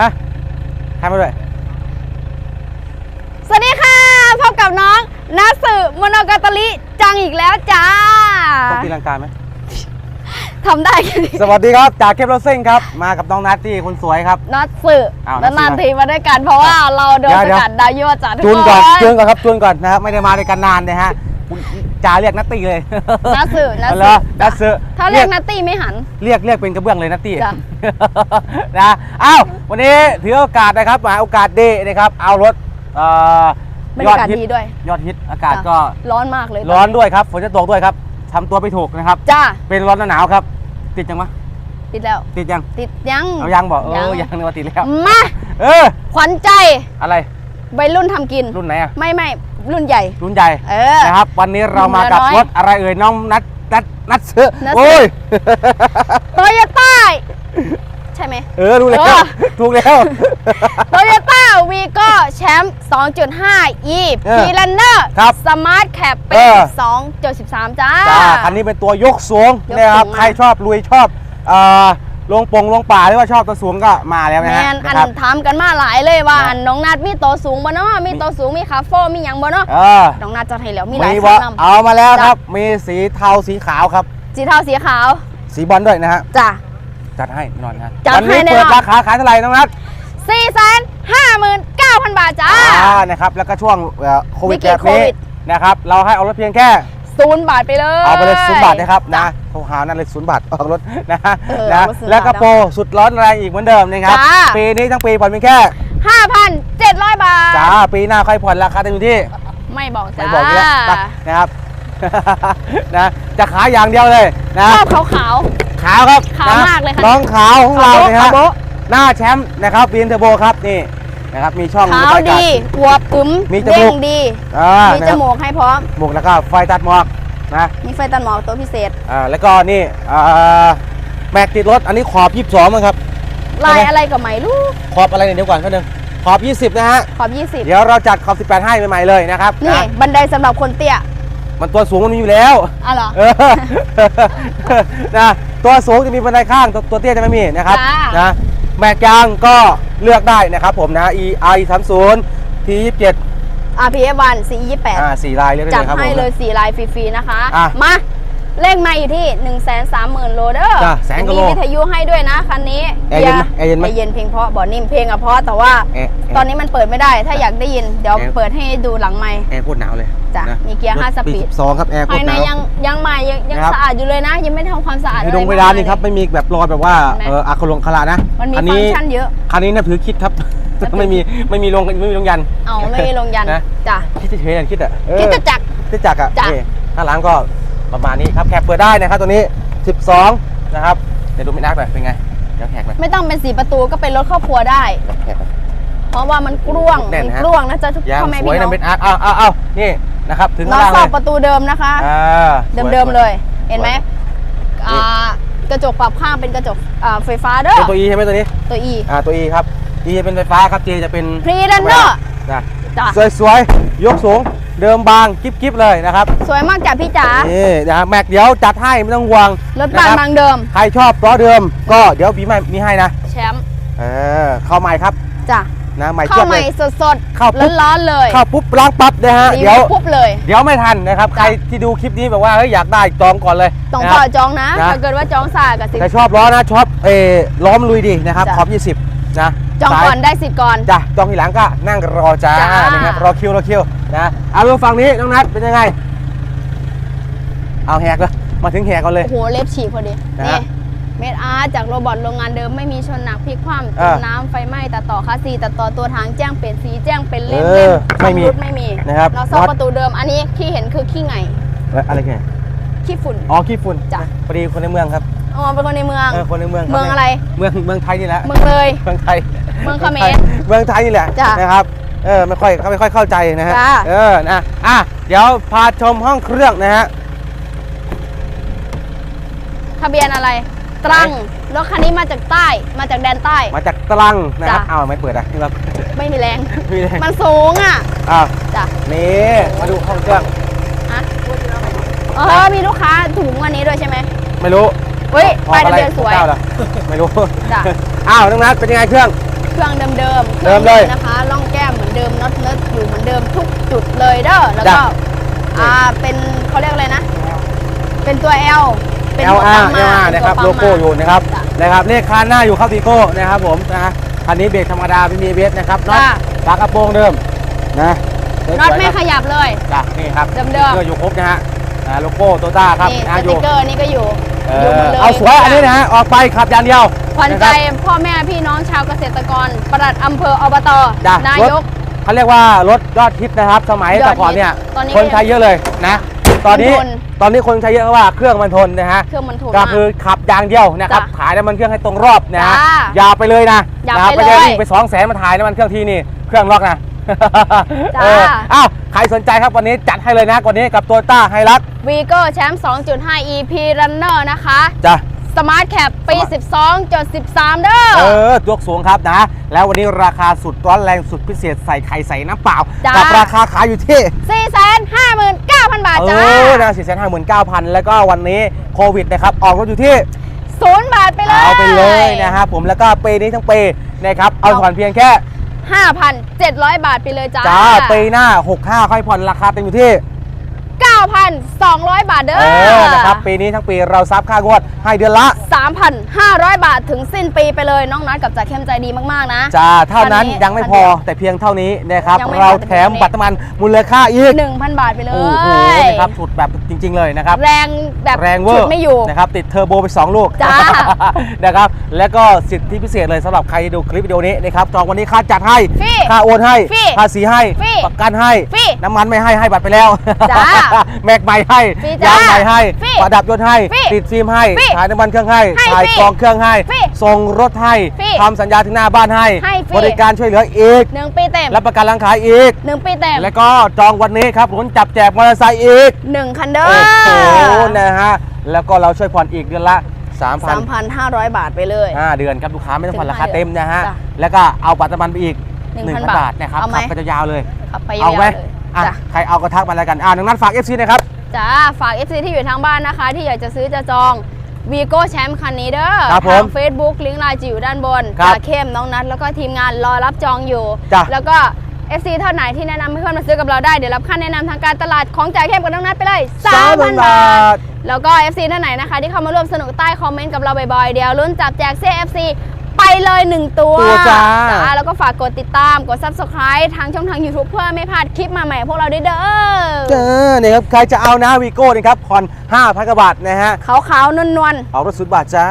ฮะใครมาด้วย สวัสดีค่ะ พบกับน้องนาสึโมโนกาตาลิจังอีกแล้วจ้าต้องตีลังกาไหมทำได้แค่นี้สวัสดีครับ จากเคปโรซิ่งครับ มากับน้องนัตตี้คนสวยครับ นัดสึอ้าวแล้วนันาดนสึทีมาด้วยกันเพราะว่าเราโดนเดี๋ยวสเดี๋ยวกัดดาวยั่วจ้าทุกจูนคก่อนนจูนก่อนครับจูนก่อนนะครับไม่ได้มาด้วยกันนานนะฮะคุณ จ่าเรียกนัตตี้เลยนัดสึนัดเหรสึอนัตสึถ้าเรียกนัตตี้ไม่หัน เรียกเรียกเป็นกระเบื้องเลยนัตตี้จ้ะนะอ้าววันนี้ถือโอกาสนะครับมาโอกาสดีนะครับเอารถเอ่อบรรยากาศฮิตดีด้วย ยอดฮิตอากาศจ้ะก็ร้อนมากเลย ร้อนด้วยครับฝนจะตกด้วยครับทำตัวไปถูกนะครับจ้าเป็นร้อนหนาวครับ ติดยังมะติดแล้ว ติดยัง ติดยังเอายังบอกเออยัยังงนึกว่าติดแล้วมาเออขวัญใจอะไรวัยรุ่นทำกินรุ่นไหนอะไม่ไม่ รุ่นใหญ่ รุ่นใหญ่เออนะครับ วันนี้เรามากับรุ่นน้อยรถอะไรเอ่ยน้องนัดนัดนัดซื้อนัดซื้อโอ้ยโตโยต้าใช่ไหมเออรู้แล้วเออถูกแล้วโตโยต้าวีโก้แชมป์2.5 e เออพีลันเนอร์ครับสมาร์ทแคปเป็เอนอ2.13จ้าจ้า คันนี้เป็นตัวยกสูงยกสูงนะครับมากใครชอบลุยชอบเอ่อ ลงปงลงป่าหรือว่าชอบตัวสูงก็มาแล้วแมนะฮะนอันะนครับถามกันมาหลายเลยว่านะอันน้องนัดมีโตวสูงบ่เนาะมีโตวสูงมีคาโฟมีหยังบ่เนาะเออน้องนัดจะให้แล้วมีหลายมีสีวะนำเอามาแล้วจ้ะครับ มีสีเทาสีขาวครับสีเทาสีขาวสีบอลด้วยนะฮะจ้ะ จัดให้แน่นอนนะจัดวันี้ให้แน่นอน เปิดราคาขายเท่าไหร่น้องนัด459,000บาทจ้า อ่านะครับแล้วก็ช่วงเอ่อโควิดวิกฤตแบบนี้โควิด นะครับเราให้เอารถเพียงแค่ ศูนย์บาทไปเลยเอาไปเลยศูนย์บาทนะครับจ้นะ โทรหานั่นเลยศูนย์บาทออกรถนะเออนะเอารถศูนย์บาทแล้วก็โปรสุดร้อนแรงอีกเหมือนเดิมนะครับจ้าปีนี้ทั้งปีผ่อนเพียงแค่ 5,700 บาท จ้า ปีหน้าค่อยผ่อนราคาเต็มที่ ไม่บอกจ้า ไม่บอกเยอะไปนะครับนะจะขายอย่างเดียวเลยนะชอบขาวขาวขาวครับขาวนะมากเลยค่ะน้องขาวของเราเนี่ยขาฮะวโบ๊ะหน้าแชมป์นะครับบีนเทอร์โบครับนี่นะครับมีช่องขาวมีประกศดีอวบอึมมีจมูกเด้งดีอ่ามีนะจครับมูกให้พร้อมหมวกแล้วก็ไฟตัดหมอก นะมีไฟตัดหมอกตัวพิเศษ อ่าแล้วก็นี่อ่าแม็กติดรถอันนี้ขอบ 22มั้งครับ ลายใช่ไหมอะไรก็ไม่รู้ขอบอะไรเนี่ยเดี๋ยวก่อนแป๊บนึงขอบ 20 นะฮะ ขอบ 20 เดี๋ยวเราจัดขอบ 18 ให้ใหม่ๆเลยนะครับนี่นะบันไดสำหรับคนเตี้ย มันตัวสูงมันมีอยู่แล้วอะเหรอเออนะตัวสูงจะมีบันไดข้างตัวตัวเตี้ยจะไม่มีนะครับจ้าน นะแม็กยางก็เลือกได้นะครับผมนะ e i 3 0 t 27 RPF 1 CE อ่า28สี่ลายเลือกได้จัดเลยครับให้ผมเลย 4 ลายฟรีๆนะคะ อะ มา เลขมาอยู่ที่1 3 0 0 0 0โลเด้อจ้ะแสนกว่าโลมีวิทยุให้ด้วยนะคันนี้แอร์เย็นไหมแอร์เย็นไหมแอร์เย็นเพลงเพราะบ่นิ่มเพลงอะเพราะแต่ว่าแอร์แอร์ตอนนี้มันเปิดไม่ได้ ถ้าอยากได้ยินเดี๋ยวแอร์ เปิดให้ดูหลังไมค์แอร์โคตรหนาวเลยจ้ะนะมีเกียร์ห้ารถสปีดสองครับแอร์โคภาตยรในหนาว ยังยังใหม่ยังยังนะครับ สะอาดอยู่เลยนะ ยังไม่ได้ทำความสะอาดในอะไรดงเวลานี่ครับมกไม่มีแบบรอยแบบว่าเห็นไหมเอออัคลงคลานะมันมีอัฟังก์ชันเยอะ คันนี้นับถือคิดครับนับถือไม่มีไม่มีลงไม่มีลงยัน เอาไม่มีลงยันนะ จ้ะคิดเฉยๆอย่างคิดอะเออคิดจะจักร คิดจักรอะจ้ะ นี่ข้างหลังก็ ประมาณนี้ครับแขกเปิดได้นะครับตัวนี้ 12 นะครับเดี๋ยวดูไม่นักหน่อยเป็นไงเดี๋ยวแขกหน่อยไม่ต้องเป็นสีประตูก็เป็นรถครอบครัวได้เดี๋ยวแขกหน่อย เพราะว่ามันกล้วงแน่นมันฮะกล้วงนะจ๊ะทุกยางพ่อแม่สวพี่ยน้อนะงเป็นอาร์ตอ้าวอ้าวอ้าวนี่นะครับถึงน้องข้างชอล่าบงประตูเดิมนะคะ อ่าสวย เดิมสวยๆเลย เห็นไหมนี่อ่ากระจกปรับข้างเป็นกระจกอ่าไฟฟ้าเด้อเป็นตัว E ใช่ไหมตัวนี้ ตัว E อ่า ตัว E ครับ E จะเป็นไฟฟ้าครับ J จะเป็น Pre-runner นะจ้ะ สวยๆ ยกสูง เดิมบางกิ๊บๆเลยนะครับ สวยมากจ้ะพี่จ๋านี่นะฮะแม็กเดี๋ยวจัดให้ไม่ต้องห่วงรถบ้านะคบางเดิม ใครชอบล้อเดิม ก็เดี๋ยวปีใหม่มีให้นะแชมป์เออเข้าใหม่ครับจ้ะนะใหม่เข้าเทียบใหเลม่ย สดเข้าปุ๊บ ๆร้อนๆเลยเข้าปุ๊บล้างปั๊บนะฮะรีเดี๋ยว วิวปุ๊บเลย เดี๋ยวไม่ทันนะครับ ใครจ้ะที่ดูคลิปนี้แบบว่าเฮ้ยอยากได้จองก่อนเลยต้องนะพคอรับ จองนะนะ ถ้าเกิดว่าจองสายกับสิใครชอบล้อนะชอบเออล้อมลุยดีนะครับจ้ะ ขอบ 20 นะ จองสายก่อนได้สิทธิ์ก่อน จ้ะจองทีหลังก็นั่งรอจ้าจ้านะครับรอคิวรอคิวนะเอาดูฝั่งนี้น้องนัทเป็นยังไง เอาแหกเลยมาถึงแหกก่อนเลย โอ้โหเล็บฉีกพอดีนะนี่ฮะเมดอาร์จากโรบอทโรงงานเดิมไม่มีชนหนักพลิกคว่ำเอจอมน้ำไฟไหม้ตัดต่อคาซีตัดต่อตัวถังแจ้งเปลี่ยนสีแจ้งเป็นเล่มเอเล่อมไม่มีชำรุดไม่มีนะครับเราซ่อมน็อต ประตูเดิมอันนี้ที่เห็นคือขี้ไงเอ้ยอะไรแกขี้ฝุ่น อ๋อขี้ฝุ่นจ้ะ พอดีคนในเมืองครับอ๋อเป็นคนในเมือง เออคนในเมืองคบเมืองอะไร เมืองเมืองไทยนี่แหละเมืองเลย เมืองไทย เมืองเขมรไทยเมืองไทยนี่แหละจ้ะนะครับเออไม่ค่อยไม่ค่อยเข้าใจนะฮะจ้ะ เออนะอะเดี๋ยวพาชมห้องเครื่องนะฮะ ทะเบียนอะไร ตรังรถคันนี้มาจากใต้ มาจากแดนใต้ มาจากตรังนะครับจ้ะ อ้าวไม่เปิดอะนี่ครับไม่มีแรง มีเลยมันสูงอะ อ้าวจ้ะนี่มาดูห้องเครื่องฮะเออ มีลูกค้าถุงวันนี้ด้วยใช่ไหมไม่รู้เฮ้ยออป้ายกทะอะไรเบียนสวย เก้าเหรอไม่รู้จ้ะ อ้าวน้องนัทเป็นยังไงเครื่อง รื่องเดิมๆเดิมเลยนะคะร่องแก้มเหมือนเดิมน็อตเนิร์ดอยู่เหมือนเดิมทุกจุดเลยเด้อแล้วก็จ้ะ อ่าเป็นเขาเรียกอะไรนะ เป็นตัว L เป็น L หัว R ปั๊ม L มา R เป็นะครับ ตัวโลปั๊มโก้มาอยู่นะครับ จ้ะนะครับเลขคันหน้าอยู่ครับวีโก้นะครับผมนะคันนี้เบรกธรรมดาไม่มีเบสนะครับน็อตจ้ะ ฝากระโปรงเดิมนะสวยๆน็อตไม่ครับขยับเลย จ้ะนี่ครับเดิมๆ สติ๊กกอร์อยู่ครบนะฮะอ่าโลโก้โตต้าครับนี่นะสอติยู่กเกอร์นี่ก็อยู่เออ ยู่หมอดเลยเอาสวยอันนี้นะฮะออกไปขับอย่างเดียวขวัญใจนะครับพ่อแม่พี่น้องชาวเกษตรกรปลัดอำเภออบตจ้ะนายกเขาเรียกว่ารถยอดฮิตนะครับ สมัยยอดฮิตแต่ก่อนเนี่ยตอนนี้คนใช้เยอะเลยนะ ตอนนี้มันทน ตอนนี้คนใช้เยอะเพราะว่าเครื่องมันทนนะฮะ เครื่องมันถูกก็มาก คือขับอย่างเดียวนะครับจ้ะถ่ายน้ำมันเครื่องให้ตรงรอบนะฮะจ้าอย่าไปเลยนะอย่านะไปไปเลย วิ่งไปสองแสนมาถ่ายน้ำมันเครื่องทีนี่เครื่องล็อกนะ จ้า เอออ้าวใครสนใจครับวันนี้จัดให้เลยนะวันนี้กับตัวต้าไฮรักวีโก้แชมป์2.5 EP Runner นะคะ จ้ะ สมาร์ทแคปปี 12.13 เด้อ เออยกสูงครับนะ แล้ววันนี้ราคาสุดร้อนแรงสุดพิเศษใส่ไข่ใส่น้ำเปล่าจ้ากัราคาขายอยู่ที่ 459,000 บาท เอจ้าอนะสี่แสนห้าหมื่นเก้าพันแล้วก็วันนี้โควิดนะครับ ออกรถอยู่ที่ ศูนย์บาทไปเลย เอาไปเลยนะฮะผมแล้วก็ปีนี้ทั้งปีนะครับ เอาผ่อนเพียงแค่ 5,700 บาทไปเลยจ้า จ้าปีหน้า 65 ค่อยผ่อนราคาเต็มอยู่ที่ 9,200 บาทเด้เอออนะครับปีนี้ทั้งปีเราซับค่างวดให้เดือนละ 3,500 บาทถึงสิ้นปีไปเลย น้องนัดกับจ่าเข้มใจดีมากๆนะจ้าเท่านั้นวันนี้ยังไม่พอแต่เพียงเท่านี้นะครับยังไม่พอเราแต่แถเพียงมเท่านี้บัตรน้ำมันมูลค่าอีก 1,000 บาทไปเลยโอ้โหนะครับสุดแบบจริง ๆ เลยนะครับ แรงแบบแรงเวอฉุดร์ไม่อยู่นะครับติดเทอร์โบไป 2 ลูกจ้านะครับแล้วก็สิทธิพิเศษเลยสำหรับใครที่ดูคลิปวิดีโอนี้นะครับจองวันนี้ค่าจัดให้ฟรีค่าโอนให้ฟรีภาษีให้ฟรีประกันให้ฟรีน้ำมันไม่ให้ให้บัตรไปแล้วจ้าแม็กใหม่ให้ฟรีจ้ายางใหม่ให้ฟรีประดับยนต์ให้ฟรีติดฟิล์มให้ฟรีถ่ายน้ำมันเครื่องให้ให้ถ่ายฟรีกรองเครื่องให้ฟรีส่งรถให้ฟรีทำสัญญาถึงหน้าบ้านให้ ให้ฟรี บริการช่วยเหลืออีกหนึ่งปีเต็มรับประกันร้านขายอีก หนึ่งปีเต็มแล้วก็จองวันนี้ครับลุ้นจับแจกมอเตอร์ไซค์อีกหนึ่งคันเด้อโอ้โหนะฮะแล้วก็เราช่วยผ่อนอีกเดือนละ3,000 3,500บาทไปเลย 5 เดือนครับลูกค้าไม่ต้องผ่อนราคาถึงห้าเต็มนะฮะจ้ะแล้วก็เอาบัตรน้ำมันไปอีก1,000 1,000บาทนะครับเอาไหม ขับไปยาวๆเลย ขับไปยาเอาวๆไหมเลย อะจ้ะ ใครเอากระทักมาแล้วกันอ่าดังนั้นฝาก FC นะครับ จ้าฝาก FC ที่อยู่ทางบ้านนะคะ ที่อยากจะซื้อจะจองวีโก้แชมป์คันนี้เด้อครับผมทาง Facebook ลิงก์ไลน์จะอยู่ด้านบนครับจ่าเข้มน้องนัทแล้วก็ทีมงานรอรับจองอยู่ จ้ะ แล้วก็ FC เท่าไหนที่แนะนำให้เพื่อนมาซื้อกับเราได้ เดี๋ยวรับค่าแนะนำทางการตลาดของจ่าเข้มกับน้องนัทไปเลย3,000บาทแล้วก็ FC ท่านไหนนะคะ ที่เข้ามาร่วมสนุกใต้คอมเมนต์กับเราบ่อยๆ เดี๋ยวลุ้นจับแจกเสื้อ FC ไปเลย 1 ตัวตัวจ้า แล้วก็ฝากกดติดตามกด Subscribe ทางช่องทาง YouTube เพื่อไม่พลาดคลิปมาใหม่พวกเราด้วยเด้เอออเนี่ยครับใครจะเอานะวีโก้นี่ครับผ่อน5,000กว่าบาทนะฮะ ขาวๆนวลๆ เอารถสุดบาทจ้า